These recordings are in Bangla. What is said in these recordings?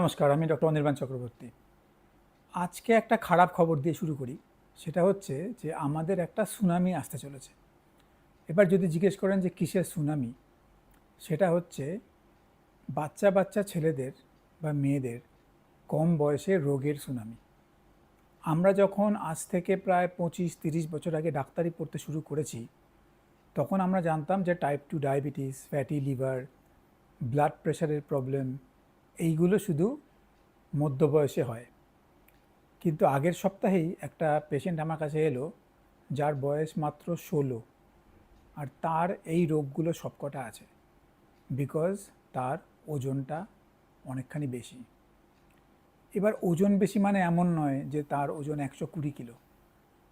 নমস্কার, আমি ডক্টর অনির্বাণ চক্রবর্তী। আজকে একটা খারাপ খবর দিয়ে শুরু করি। সেটা হচ্ছে যে আমাদের একটা সুনামি আসতে চলেছে। এবার যদি জিজ্ঞেস করেন যে কিসের সুনামি, সেটা হচ্ছে বাচ্চা বাচ্চা ছেলেদের বা মেয়েদের কম বয়সে রোগের সুনামি। আমরা যখন আজ থেকে প্রায় পঁচিশ, তিরিশ বছর আগে ডাক্তারি পড়তে শুরু করেছি, তখন আমরা জানতাম যে type two diabetes fatty liver blood প্রেশারের প্রবলেম এইগুলো শুধু মধ্য বয়সে হয়। কিন্তু আগের সপ্তাহেই একটা পেশেন্ট আমার কাছে এলো, যার বয়স মাত্র ষোলো। আর তার এই রোগগুলো সবকটা আছে বিকজ তার ওজনটা অনেকখানি বেশি। এবার ওজন বেশি মানে এমন নয় যে তার ওজন একশো কুড়ি কিলো।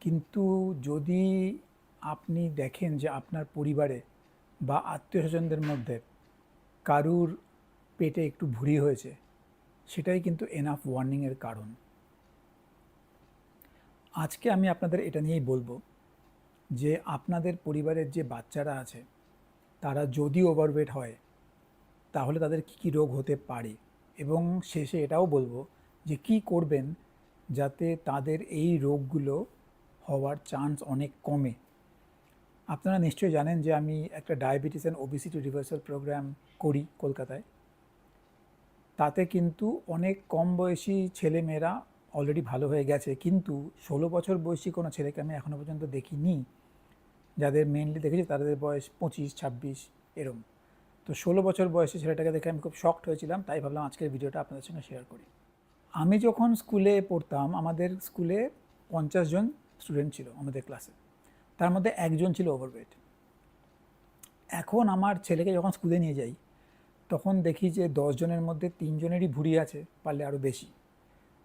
কিন্তু যদি আপনি দেখেন যে আপনার পরিবারে বা আত্মীয় স্বজনদের মধ্যে কারুর পেটে একটু ভুঁড়ি হয়েছে, সেটাই কিন্তু এনাফ ওয়ার্নিংয়ের কারণ। আজকে আমি আপনাদের এটা নিয়েই বলব যে আপনাদের পরিবারের যে বাচ্চারা আছে, তারা যদি ওভারওয়েট হয়, তাহলে তাদের কী কী রোগ হতে পারে? এবং শেষে এটাও বলব যে কি করবেন যাতে তাদের এই রোগগুলো হওয়ার চান্স অনেক কমে। আপনারা নিশ্চয়ই জানেন যে আমি একটা diabetes and obesity reversal programme করি কলকাতায়। তাতে কিন্তু অনেক কম বয়সী ছেলেমেয়েরা অলরেডি ভালো হয়ে গেছে। কিন্তু ষোলো বছর বয়সী কোনো ছেলেকে আমি এখনও পর্যন্ত দেখিনি। যাদের মেনলি দেখেছি তাদের বয়স পঁচিশ, ছাব্বিশ, এরম। তো ষোলো বছর বয়সী ছেলেটাকে দেখে আমি খুব শক্ট হয়েছিলাম, তাই ভাবলাম আজকের ভিডিওটা আপনাদের সঙ্গে শেয়ার করি। আমি যখন স্কুলে পড়তাম, আমাদের স্কুলে পঞ্চাশ জন স্টুডেন্ট ছিল আমাদের ক্লাসে তার মধ্যে একজন ছিল ওভারওয়েট এখন আমার ছেলেকে যখন স্কুলে নিয়ে যাই তখন দেখি যে দশজনের মধ্যে তিনজনেরই ভুঁড়ি আছে, পারলে আরও বেশি।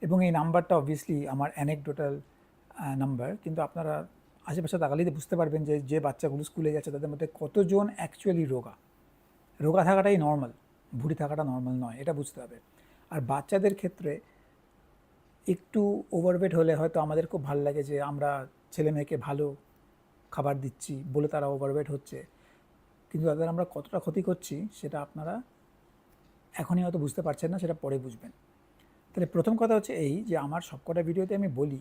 এবং এই নাম্বারটা অবভিয়াসলি আমার অ্যানেকডোটাল নাম্বার, কিন্তু আপনারা আশেপাশে তাকালেই বুঝতে পারবেন যে যে বাচ্চাগুলো স্কুলে যাচ্ছে তাদের মধ্যে কতজন অ্যাকচুয়ালি রোগা। রোগা থাকাটাই নর্মাল ভুঁড়ি থাকাটা নর্মাল নয়, এটা বুঝতে হবে। আর বাচ্চাদের ক্ষেত্রে একটু ওভারওয়েট হলে হয়তো আমাদের খুব ভালো লাগে যে, আমরা ছেলে মেয়েকে ভালো খাবার দিচ্ছি বলে তারা ওভারওয়েট হচ্ছে। কিন্তু তাদের আমরা কতটা ক্ষতি করছি, সেটা আপনারা এখনই হয়তো বুঝতে পারছেন না, সেটা পরে বুঝবেন। তাহলে প্রথম কথা হচ্ছে এই যে, আমার সবকটা ভিডিওতে আমি বলি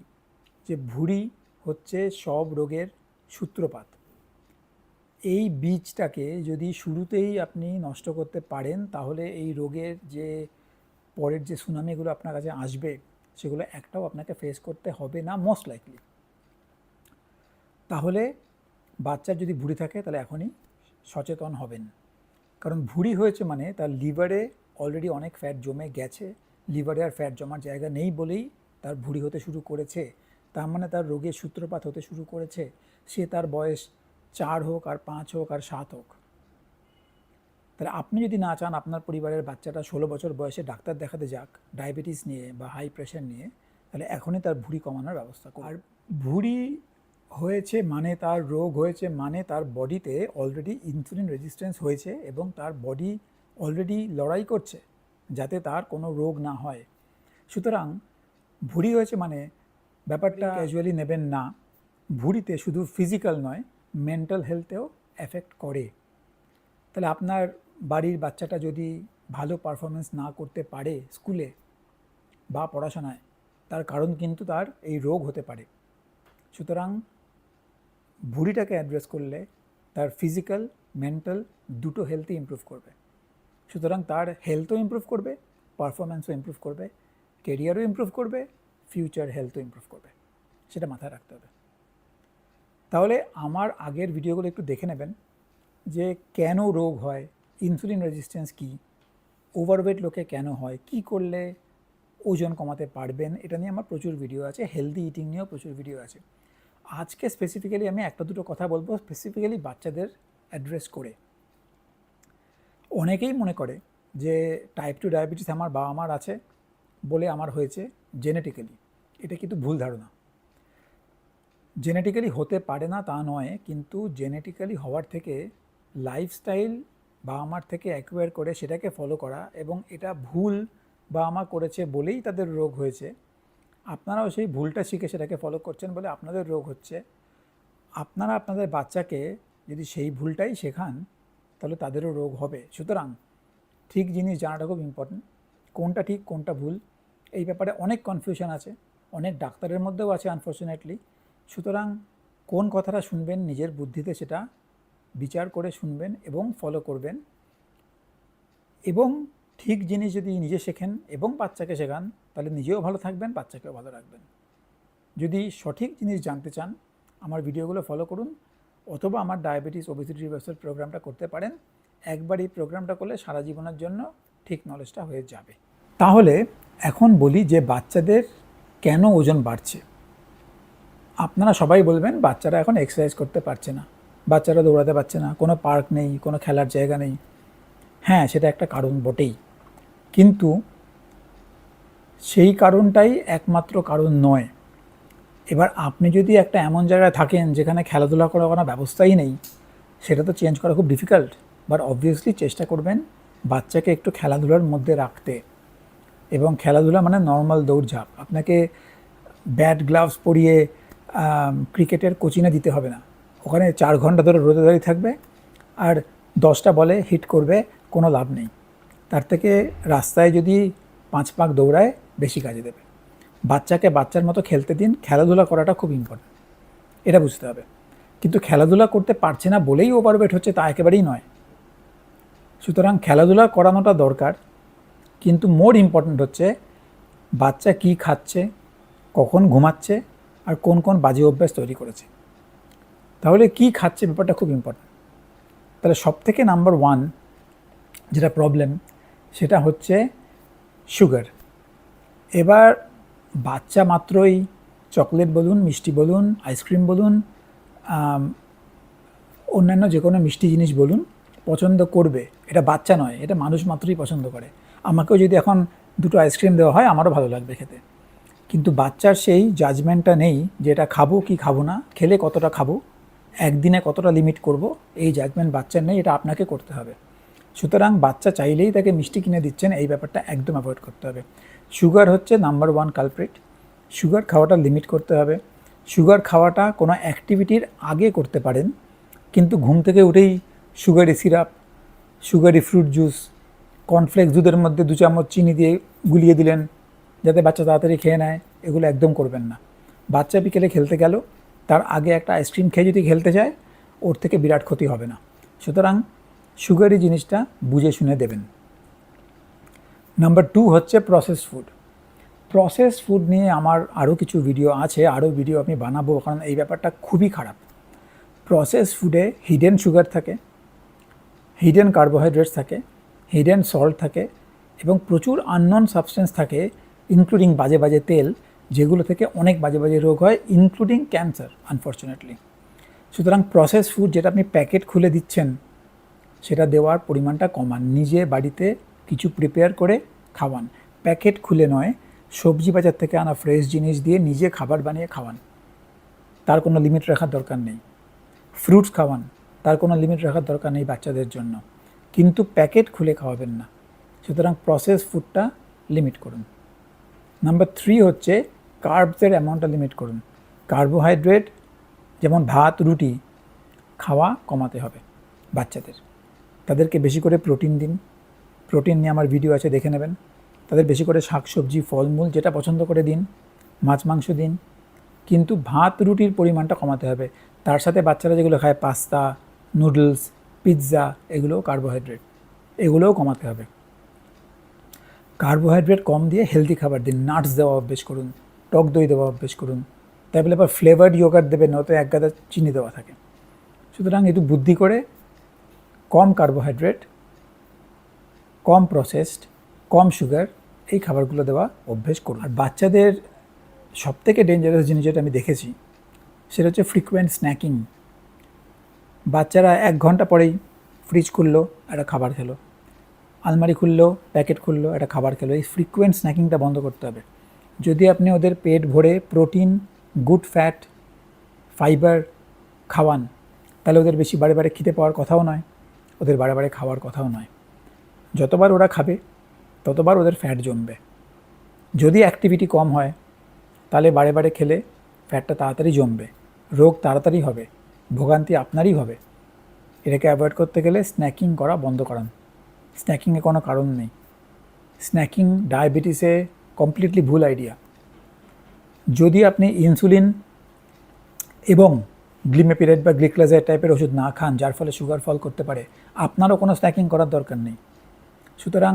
যে, ভুঁড়ি হচ্ছে সব রোগের সূত্রপাত। এই বীজটাকে যদি শুরুতেই আপনি নষ্ট করতে পারেন, তাহলে এই রোগের যে, পরের যে সুনামিগুলো আপনার কাছে আসবে, সেগুলো একটাও আপনাকে ফেস করতে হবে না মোস্ট লাইকলি তাহলে বাচ্চার যদি ভুঁড়ি থাকে, তাহলে এখনই সচেতন হবেন। কারণ ভুঁড়ি হয়েছে মানে তার লিভারে অলরেডি অনেক ফ্যাট জমে গেছে লিভারে আর ফ্যাট জমার জায়গা নেই বলেই তার ভুঁড়ি হতে শুরু করেছে। তার মানে তার রোগের সূত্রপাত হতে শুরু করেছে। সে তার বয়স চার হোক আর পাঁচ হোক আর সাত হোক। তাহলে আপনি যদি না চান আপনার পরিবারের বাচ্চাটা ষোলো বছর বয়সে ডাক্তার দেখাতে যাক ডায়াবেটিস নিয়ে বা হাই প্রেশার নিয়ে, তাহলে এখনই তার ভুঁড়ি কমানোর ব্যবস্থা আর ভুঁড়ি হয়েছে মানে তার রোগ হয়েছে মানে তার বডিতে অলরেডি ইনসুলিন রেজিস্ট্যান্স হয়েছে এবং তার বডি অলরেডি লড়াই করছে যাতে তার কোনো রোগ না হয়। সুতরাং ভুঁড়ি হয়েছে মানে ব্যাপারটা ক্যাজুয়ালি নেবেন না। ভুঁড়িতে শুধু ফিজিক্যাল নয় মেন্টাল হেলথেও এফেক্ট করে। তাহলে আপনার বাড়ির বাচ্চাটা যদি ভালো পারফরমেন্স না করতে পারে স্কুলে বা পড়াশোনায় তার কারণ কিন্তু তার এই রোগ হতে পারে। সুতরাং ভুঁড়িটাকে অ্যাড্রেস করলে তার ফিজিক্যাল মেন্টাল দুটো হেলথই ইমপ্রুভ করবে। সুতরাং তার হেলথও ইমপ্রুভ করবে পারফরমেন্সও ইমপ্রুভ করবে কেরিয়ারও ইমপ্রুভ করবে ফিউচার হেলথও ইমপ্রুভ করবে। সেটা মাথায় রাখতে হবে। তাহলে আমার আগের ভিডিওগুলো একটু দেখে নেবেন, যে কেন রোগ হয় ইনসুলিন রেজিস্ট্যান্স কী ওভারওয়েট লোকে কেন হয়, কি করলে ওজন কমাতে পারবেন, এটা নিয়ে আমার প্রচুর ভিডিও আছে হেলদি ইটিং নিয়েও প্রচুর ভিডিও আছে। আজকে স্পেসিফিক্যালি আমি একটা দুটো কথা বলব স্পেসিফিক্যালি বাচ্চাদের অ্যাড্রেস করে। অনেকেই মনে করে যে টাইপ টু ডায়াবেটিস আমার বাবা মার আছে বলে আমার হয়েছে জেনেটিক্যালি এটা কিন্তু ভুল ধারণা। জেনেটিক্যালি হতে পারে না তা নয়, কিন্তু জেনেটিক্যালি হওয়ার থেকে লাইফস্টাইল বাবা মার থেকে অ্যাকোয়ার করে সেটাকে ফলো করা এবং এটা ভুল বাবা মা করেছে বলেই তাদের রোগ হয়েছে। আপনারাও সেই ভুলটা শিখে সেটাকে ফলো করছেন বলে আপনাদের রোগ হচ্ছে। আপনারা আপনাদের বাচ্চাকে যদি সেই ভুলটাই শেখান তাহলে তাদেরও রোগ হবে। সুতরাং ঠিক জিনিস জানাটা খুব ইম্পর্টেন্ট কোনটা ঠিক, কোনটা ভুল, এই ব্যাপারে অনেক কনফিউশন আছে। অনেক ডাক্তারের মধ্যেও আছে আনফর্চুনেটলি সুতরাং কোন কথাটা শুনবেন, নিজের বুদ্ধিতে সেটা বিচার করে শুনবেন এবং ফলো করবেন। এবং ঠিক জিনিস যদি নিজে শেখেন এবং বাচ্চাকে শেখান, তাহলে নিজেও ভালো থাকবেন, বাচ্চাকেও ভালো রাখবেন। যদি সঠিক জিনিস জানতে চান, আমার ভিডিওগুলো ফলো করুন। অথবা আমার ডায়াবেটিস ওবেসিটি রিভার্সাল প্রোগ্রামটা করতে পারেন, একবার এই প্রোগ্রামটা করলে সারা জীবনের জন্য ঠিক নলেজটা হয়ে যাবে। তাহলে এখন বলি যে বাচ্চাদের কেন ওজন বাড়ছে? আপনারা সবাই বলবেন, বাচ্চারা এখন এক্সারসাইজ করতে পারছে না, বাচ্চারা দৌড়াতে পারছে না, কোনো পার্ক নেই, কোনো খেলার জায়গা নেই। হ্যাঁ সেটা একটা কারণ বটেই। কিন্তু সেই কারণটাই একমাত্র কারণ নয়। এবার আপনি যদি একটা এমন জায়গায় থাকেন যেখানে খেলাধুলা করার কোনো ব্যবস্থাই নেই, সেটা তো চেঞ্জ করা খুব ডিফিকাল্ট বাট অবভিয়াসলি চেষ্টা করবেন বাচ্চাকে একটু খেলাধুলার মধ্যে রাখতে। এবং খেলাধুলা মানে নর্মাল দৌড়ঝাঁপ। আপনাকে ব্যাট গ্লাভস পরিয়ে ক্রিকেটের কোচিংয়ে দিতে হবে না। ওখানে চার ঘণ্টা ধরে রোদে দাঁড়িয়ে থাকবে আর দশটা বলে হিট করবে, কোনো লাভ নেই। তার থেকে রাস্তায় যদি পাঁচ পাক দৌড়ায়, বেশি কাজে দেবে। বাচ্চাকে বাচ্চার মতো খেলতে দিন, খেলাধুলা করাটা খুব ইম্পর্টেন্ট এটা বুঝতে হবে। কিন্তু খেলাধুলা করতে পারছে না বলেই ওভারওয়েট হচ্ছে তা একেবারেই নয়। সুতরাং খেলাধুলা করানোটা দরকার, কিন্তু মোর ইম্পর্ট্যান্ট হচ্ছে বাচ্চা কি খাচ্ছে, কখন ঘুমাচ্ছে, আর কোন কোন বাজে অভ্যাস তৈরি করেছে। তাহলে কি খাচ্ছে ব্যাপারটা খুব ইম্পর্ট্যান্ট তাহলে সব থেকে নাম্বার ওয়ান যেটা প্রবলেম সেটা হচ্ছে সুগার এবার বাচ্চা মাত্রই চকলেট বলুন, মিষ্টি বলুন, আইসক্রিম বলুন অন্যান্য যে কোনো মিষ্টি জিনিস বলুন, পছন্দ করবে। এটা বাচ্চা নয়, এটা মানুষ মাত্রই পছন্দ করে। আমাকেও যদি এখন দুটো আইসক্রিম দেওয়া হয়, আমারও ভালো লাগবে খেতে। কিন্তু বাচ্চার সেই জাজমেন্টটা নেই যে এটা খাব কি খাব না, খেলে কতটা খাব, একদিনে কতটা লিমিট করব, এই জাজমেন্ট বাচ্চার নেই, এটা আপনাকে করতে হবে। সুতরাং বাচ্চা চাইলেই তাকে মিষ্টি কিনে দিচ্ছেন, এই ব্যাপারটা একদম অ্যাভয়েড করতে হবে। সুগার হচ্ছে নাম্বার ওয়ান কালপ্রিট সুগার খাওয়াটা লিমিট করতে হবে। সুগার খাওয়াটা কোনো অ্যাক্টিভিটির আগে করতে পারেন, কিন্তু ঘুম থেকে উঠেই sugary syrup sugary fruit juice cornflakes দুধের মধ্যে দু চামচ চিনি দিয়ে গুলিয়ে দিলেন, যাতে বাচ্চা তাড়াতাড়ি খেয়ে নেয়, এগুলো একদম করবেন না। বাচ্চা বিকেলে খেলতে গেল, তার আগে একটা আইসক্রিম খেয়ে যদি খেলতে যায়, ওর থেকে বিরাট ক্ষতি হবে না। সুতরাং সুগারি জিনিসটা বুঝে শুনে দেবেন। নাম্বার টু হচ্ছে প্রসেস ফুড প্রসেস ফুড নিয়ে আমার আরও কিছু ভিডিও আছে আরও ভিডিও আমি বানাবো, কারণ এই ব্যাপারটা খুবই খারাপ। প্রসেস ফুডে হিডেন সুগার থাকে হিডেন কার্বোহাইড্রেটস থাকে হিডেন সল্ট থাকে, এবং প্রচুর আননন সাবস্টেন্স থাকে ইনক্লুডিং বাজে বাজে তেল, যেগুলো থেকে অনেক বাজে বাজে রোগ হয় ইনক্লুডিং ক্যান্সার আনফর্চুনেটলি সুতরাং প্রসেস ফুড যেটা আপনি প্যাকেট খুলে দিচ্ছেন, সেটা দেওয়ার পরিমাণটা কমান। নিজে বাড়িতে কিছু প্রিপেয়ার করে খাওয়ান। প্যাকেট খুলে নয়, সবজি বাজার থেকে আনা ফ্রেশ জিনিস দিয়ে নিজে খাবার বানিয়ে খাওয়ান। তার কোনো লিমিট রাখার দরকার নেই। ফ্রুটস খাওয়ান, তার কোনো লিমিট রাখার দরকার নেই বাচ্চাদের জন্য। কিন্তু প্যাকেট খুলে খাওয়াবেন না। সুতরাং প্রসেস ফুডটা লিমিট করুন। নাম্বার থ্রি হচ্ছে কার্বসের অ্যামাউন্টটা লিমিট করুন। কার্বোহাইড্রেট যেমন ভাত, রুটি, খাওয়া কমাতে হবে বাচ্চাদের। তাদেরকে বেশি করে প্রোটিন দিন। প্রোটিন নিয়ে আমার ভিডিও আছে, দেখে নেবেন। তাদের বেশি করে শাকসবজি ফলমূল যেটা পছন্দ করে দিন, মাছ, মাংস দিন। কিন্তু ভাত, রুটির পরিমাণটা কমাতে হবে। তার সাথে বাচ্চারা যেগুলো খায়, পাস্তা, নুডলস, পিৎজা, এগুলোও কার্বোহাইড্রেট এগুলোও কমাতে হবে। কার্বোহাইড্রেট কম দিয়ে হেলদি খাবার দিন। নাটস দেওয়া অভ্যেস করুন, টক দই দেওয়া অভ্যেস করুন। তাই বলে আবার ফ্লেভার্ড ইয়োগার্ট দেবেন নয়তো এক গাদা চিনি দেওয়া থাকে। সুতরাং একটু বুদ্ধি করে কম কার্বোহাইড্রেট কম প্রসেসড কম সুগার এই খাবারগুলো দেওয়া অভ্যেস করুন। আর বাচ্চাদের সবথেকে ডেঞ্জারাস জিনিস যেটা আমি দেখেছি, সেটা হচ্ছে ফ্রিকুয়েন্ট স্ন্যাকিং বাচ্চারা এক ঘণ্টা পরেই ফ্রিজ খুললো, একটা খাবার খেলো। আলমারি খুললো প্যাকেট খুললো, একটা খাবার খেলো। এই ফ্রিকুয়েন্ট স্ন্যাকিংটা বন্ধ করতে হবে। যদি আপনি ওদের পেট ভরে প্রোটিন গুড ফ্যাট ফাইবার খাওয়ান, তাহলে ওদের বেশি বারে বারে খেতে পাওয়ার কথাও নয়, ওদের বারে বারে খাওয়ার কথাও নয়। যতবার ওরা খাবে, ততবার ওদের ফ্যাট জমবে। যদি অ্যাক্টিভিটি কম হয়, তাহলে বারে বারে খেলে ফ্যাটটা তাড়াতাড়ি জমবে। রোগ তাড়াতাড়ি হবে, ভোগান্তি আপনারই হবে। এটাকে অ্যাভয়েড করতে গেলে স্ন্যাকিং করা বন্ধ করান। স্ন্যাকিংয়ে কোনো কারণ নেই। স্ন্যাকিং ডায়াবেটিসে কমপ্লিটলি ভুল আইডিয়া যদি আপনি ইনসুলিন এবং গ্লিমেপিরেট বা গ্লিক্লাজাইড টাইপের ওষুধ না খান, যার ফলে সুগার ফল করতে পারে, আপনারও কোনো স্ন্যাকিং করার দরকার নেই। সুতরাং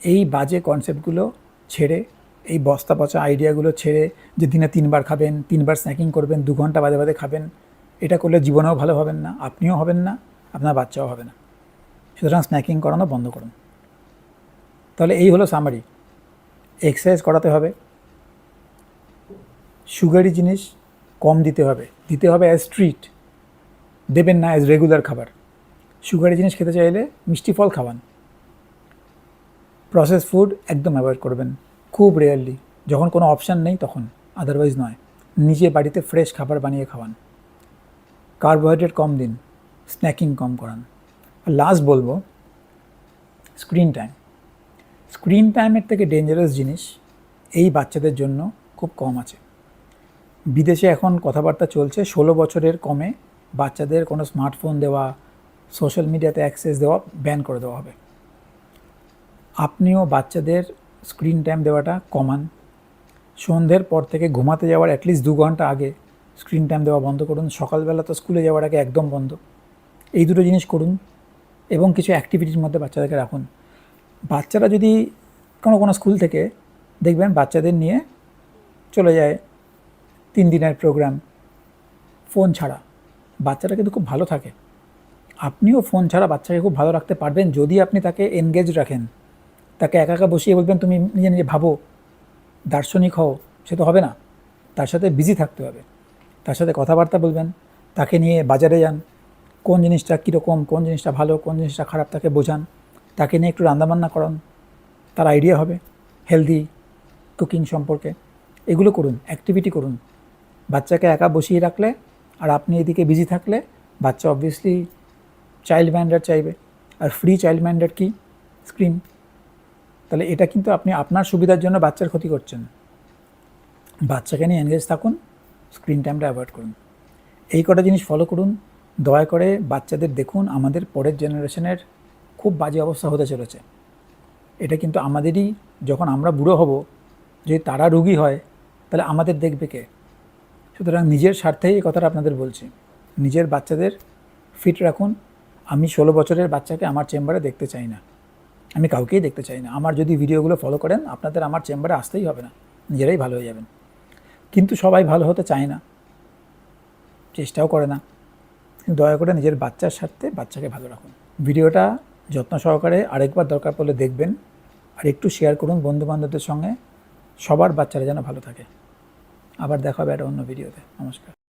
এই বাজে কনসেপ্টগুলো ছেড়ে, এই বস্তা পচা আইডিয়াগুলো ছেড়ে যে দিনে তিনবার খাবেন, তিনবার স্ন্যাকিং করবেন, দু ঘণ্টা বাদে বাদে খাবেন, এটা করলে জীবনেও ভালো হবেন না, আপনিও হবেন না, আপনার বাচ্চাও হবে না। সুতরাং স্ন্যাকিং করানো বন্ধ করুন। তাহলে এই হলো সামারি এক্সারসাইজ করাতে হবে। সুগারি জিনিস কম দিতে হবে। দিতে হবে অ্যাজ ট্রিট দেবেন না অ্যাজ রেগুলার খাবার। সুগারি জিনিস খেতে চাইলে মিষ্টি ফল খাওয়ান। প্রসেস ফুড একদম অ্যাভয়েড করবেন। খুব রেয়ারলি যখন কোনো অপশান নেই তখন। আদারওয়াইজ নয়। নিজে বাড়িতে ফ্রেশ খাবার বানিয়ে খাওয়ান। কার্বোহাইড্রেট কম দিন। স্ন্যাকিং কম করান। আর লাস্ট বলব স্ক্রিন টাইম স্ক্রিন টাইমের থেকে ডেঞ্জারাস জিনিস এই বাচ্চাদের জন্য খুব কম আছে। বিদেশে এখন কথাবার্তা চলছে, ষোলো বছরের কমে বাচ্চাদের কোনো স্মার্টফোন দেওয়া সোশ্যাল মিডিয়াতে অ্যাক্সেস দেওয়া ব্যান করে দেওয়া হবে। আপনিও বাচ্চাদের স্ক্রিন টাইম দেওয়াটা কমান। সন্ধ্যের পর থেকে ঘুমাতে যাওয়ার অ্যাটলিস্ট দু ঘণ্টা আগে স্ক্রিন টাইম দেওয়া বন্ধ করুন। সকালবেলা তো স্কুলে যাওয়ার আগে একদম বন্ধ। এই দুটো জিনিস করুন এবং কিছু অ্যাক্টিভিটির মধ্যে বাচ্চাদেরকে রাখুন। বাচ্চারা যদি কোনো কোনো স্কুল থেকে দেখবেন বাচ্চাদের নিয়ে চলে যায় তিন দিনের প্রোগ্রাম ফোন ছাড়া। বাচ্চারা কিন্তু খুব ভালো থাকে। আপনিও ফোন ছাড়া বাচ্চাকে খুব ভালো রাখতে পারবেন যদি আপনি তাকে এনগেজ রাখেন। তাকে একা একা বসিয়ে বলবেন, তুমি নিজে নিজে ভাবো, দার্শনিক হও, সে তো হবে না। তার সাথে বিজি থাকতে হবে। তার সাথে কথাবার্তা বলবেন, তাকে নিয়ে বাজারে যান, কোন জিনিসটা কীরকম, কোন জিনিসটা ভালো, কোন জিনিসটা খারাপ তাকে বোঝান, তাকে নিয়ে একটু রান্নাবান্না করান, তার আইডিয়া হবে হেলদি কুকিং সম্পর্কে। এগুলো করুন অ্যাক্টিভিটি করুন। বাচ্চাকে একা বসিয়ে রাখলে আর আপনি এদিকে বিজি থাকলে বাচ্চা অবভিয়াসলি চাইল্ড মাইন্ডেড চাইবে। আর ফ্রি চাইল্ড মাইন্ডেড কি? স্ক্রিন তাহলে এটা কিন্তু আপনি আপনার সুবিধার জন্য বাচ্চার ক্ষতি করছেন। বাচ্চাকে নিয়ে এনগেজ থাকুন স্ক্রিন টাইমটা অ্যাভয়েড করুন। এই কটা জিনিস ফলো করুন, দয়া করে বাচ্চাদের দেখুন, আমাদের পরের জেনারেশনের খুব বাজে অবস্থা হতে চলেছে। এটা কিন্তু আমাদেরই, যখন আমরা বুড়ো হব, যদি তারা রুগী হয়, তাহলে আমাদের দেখবে কে? সুতরাং নিজের স্বার্থেই এই কথাটা আপনাদের বলছি। নিজের বাচ্চাদের ফিট রাখুন। আমি ষোলো বছরের বাচ্চাকে আমার চেম্বারে দেখতে চাই না। আমি কাউকেই দেখতে চাই না। আমার যদি ভিডিওগুলো ফলো করেন, আপনাদের আমার চেম্বারে আসতেই হবে না। নিজেরাই ভালো হয়ে যাবেন। কিন্তু সবাই ভালো হতে চায় না। চেষ্টাও করে না। দয়া করে নিজের বাচ্চার স্বার্থে বাচ্চাকে ভালো রাখুন। ভিডিওটা যত্ন সহকারে আরেকবার দরকার পড়লে দেখবেন আর একটু শেয়ার করুন বন্ধুবান্ধবদের সঙ্গে। সবার বাচ্চারা যেন ভালো থাকে। আবার দেখা হবে একটা অন্য ভিডিওতে। নমস্কার।